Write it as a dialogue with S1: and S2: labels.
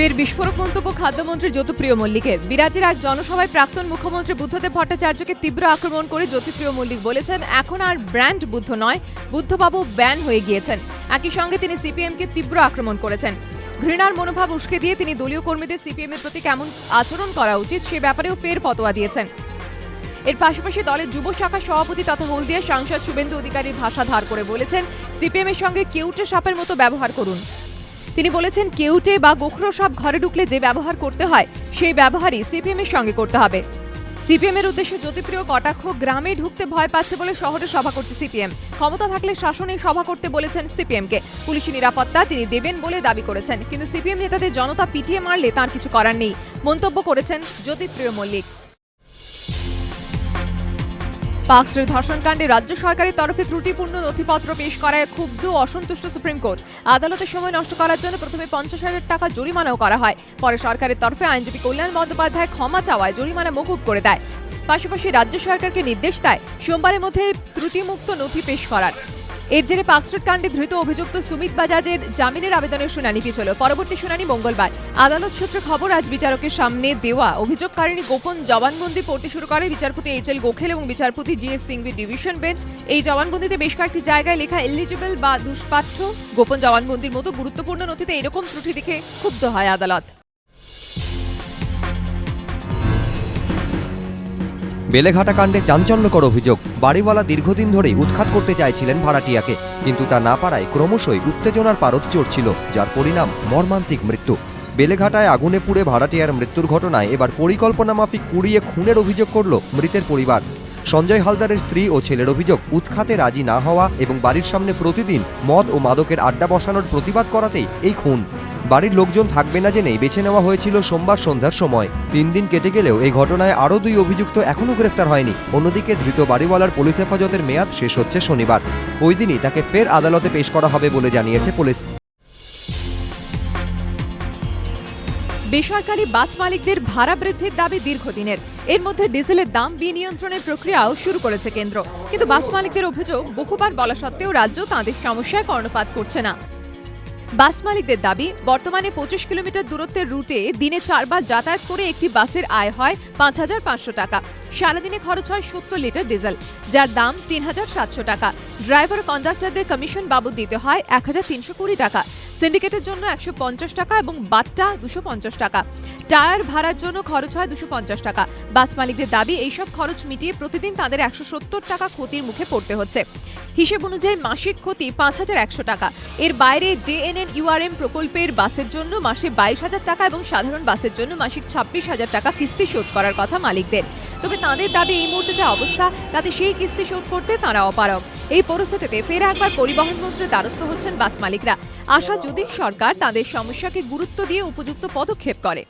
S1: ফের বিস্ফোরক মন্তব্য খাদ্যমন্ত্রী জ্যোতিপ্রিয় মল্লিকের। বিরাটের এক জনসভায় প্রাক্তন মুখ্যমন্ত্রী বুদ্ধদেব ভট্টাচার্যকে তীব্র আক্রমণ করে জ্যোতিপ্রিয় মল্লিক বলেছেন, এখন আর ব্র্যান্ড বুদ্ধ নয়, বুদ্ধবাবু ব্যান হয়ে গিয়েছেন। একই সঙ্গে তিনি সিপিএমকে তীব্র আক্রমণ করেছেন। ঘৃণার মনোভাব উস্কে দিয়ে তিনি দলীয় কর্মীদের সিপিএম এর প্রতি কেমন আচরণ করা উচিত সে ব্যাপারেও ফের ফতোয়া দিয়েছেন। এর পাশাপাশি দলের যুব শাখা সভাপতি তথা হলদিয়া সাংসদ শুভেন্দু অধিকারীর ভাষা ধার করে বলেছেন সিপিএম এর সঙ্গে কেউটে সাপের মতো ব্যবহার করুন। তিনি বলেছেন, কেউটে বা গোখরো সাপ ঘরে ঢুকলে যে ব্যবহার করতে হয়, সেই ব্যবহারই সিপিএম এর সঙ্গে করতে হবে। সিপিএম এর উদ্দেশ্যে জ্যোতিপ্রিয় কটাক্ষ গ্রামে ঢুকতে ভয় পাচ্ছে বলে শহরে সভা করছে সিপিএম। ক্ষমতা থাকলে শাসনে সভা করতে বলেছেন সিপিএম কে পুলিশি নিরাপত্তা তিনি দেবেন বলে দাবি করেছেন, কিন্তু সিপিএম নেতাদের জনতা পিটিয়ে মারলে তার কিছু করার নেই। মন্তব্য করেছেন জ্যোতিপ্রিয় মল্লিক। পাকস্ট্রিট ধর্ষণকাণ্ডে রাজ্য সরকারের তরফে ত্রুটিপূর্ণ নথিপত্র পেশ করায় ক্ষুব্ধ অসন্তুষ্ট সুপ্রিম কোর্ট। আদালতের সময় নষ্ট করার জন্য প্রথমে পঞ্চাশ হাজার টাকা জরিমানাও করা হয়। পরে সরকারের তরফে আইনজীবী কল্যাণ বন্দ্যোপাধ্যায় ক্ষমা চাওয়ায় জরিমানা মকুব করে দেয়। পাশাপাশি রাজ্য সরকারকে নির্দেশ দেয়, সোমবারের মধ্যে ত্রুটিমুক্ত নথি পেশ করার। এর জেরে পাকস্ট্রিট কাণ্ডে ধৃত অভিযুক্ত সুমিত বাজাজের জামিনের আবেদনের শুনানি পিছল। পরবর্তী শুনানি মঙ্গলবার। আদালত সূত্রে খবর, আজ বিচারকের সামনে দেওয়া অভিযোগকারিনী গোপন জবানবন্দি পড়তে শুরু করে বিচারপতি এইচ এল গোখেল এবং বিচারপতি G S Singhvi division bench. এই জবানবন্দিতে বেশ কয়েকটি জায়গায় লেখা, এলিজিবল বা দুষ্পাঠ্য গোপন জবানবন্দির মতো গুরুত্বপূর্ণ নথিতে এরকম ত্রুটি দেখে ক্ষুব্ধ হয় আদালত।
S2: বেলেঘাটা কাণ্ডে চাঞ্চল্যকর অভিযোগ। বাড়িওয়ালা দীর্ঘদিন ধরেই উৎখাত করতে চাইছিলেন ভাড়াটিয়াকে, কিন্তু তা না পারায় ক্রমশই উত্তেজনার পারদ চড়ছিল, যার পরিণাম মর্মান্তিক মৃত্যু। বেলেঘাটায় আগুনে পুড়ে ভাড়াটিয়ার মৃত্যুর ঘটনায় এবার পরিকল্পনা মাফিক কুড়িয়ে খুনের অভিযোগ করল মৃতের পরিবার। সঞ্জয় হালদারের স্ত্রী ও ছেলের অভিযোগ উৎখাতে রাজি না হওয়া এবং বাড়ির সামনে প্রতিদিন মদ ও মাদকের আড্ডা বসানোর প্রতিবাদ করাতেই এই খুন। বাড়ির লোকজন থাকবে না জেনেই বেছে নেওয়া হয়েছিল সোমবার সন্ধ্যার সময়। তিন দিন কেটে গেলেও এই ঘটনায় আরও দুই অভিযুক্ত এখনও গ্রেফতার হয়নি। অন্যদিকে ধৃত বাড়িওয়ালার পুলিশ হেফাজতের মেয়াদ শেষ হচ্ছে শনিবার। ওই দিনই তাকে ফের আদালতে পেশ করা হবে বলে জানিয়েছে পুলিশ।
S1: বেসরকারি বাস মালিকদের ভাড়া বৃদ্ধির দাবি দীর্ঘদিনের। এর মধ্যে ডিজেলের দাম বিনিয়ন্ত্রণের প্রক্রিয়াও শুরু করেছে কেন্দ্র। কিন্তু বাস মালিকদের অভিযোগ, বহুবার বলা সত্ত্বেও রাজ্য তাঁদের সমস্যায় কর্ণপাত করছে না। বাস মালিকদের দাবি, বর্তমানে পঁচিশ কিলোমিটার দূরত্বের রুটে দিনে চারবার যাতায়াত করে একটি বাসের আয় হয় পাঁচ হাজার পাঁচশো টাকা। সারাদিনে খরচ হয় সত্তর লিটার ডিজেল, যার দাম তিন হাজার সাতশো টাকা। ড্রাইভার কন্ডাক্টরদের কমিশন বাবদ দিতে হয় এক হাজার তিনশো কুড়ি টাকা। সিন্ডিকেটের জন্য একশো পঞ্চাশ টাকা এবং বাট্টা দুশো পঞ্চাশ টাকা। টায়ার ভাড়ার জন্য খরচ হয় দুশো পঞ্চাশ টাকা। বাস মালিকদের দাবি, এইসব খরচ মিটিয়ে প্রতিদিন তাদের একশো সত্তর টাকা ক্ষতির মুখে পড়তে হচ্ছে। হিসেব অনুযায়ী মাসিক ক্ষতি পাঁচ হাজার একশো টাকা। এর বাইরে জেএনএন ইউআরএম প্রকল্পের বাসের জন্য মাসে বাইশ হাজার টাকা এবং সাধারণ বাসের জন্য মাসিক ছাব্বিশ হাজার টাকা কিস্তি শোধ করার কথা মালিকদের। তবে তাদের দাবি, এই মুহূর্তে যা অবস্থা, তাতে সেই কিস্তি শোধ করতে তারা অপারগ। এই পরিস্থিতিতে ফের একবার পরিবহন মন্ত্রীর দ্বারস্থ হচ্ছেন বাস মালিকরা। আশা যদি সরকার তাদের সমস্যাকে গুরুত্ব দিয়ে উপযুক্ত পদক্ষেপ করে।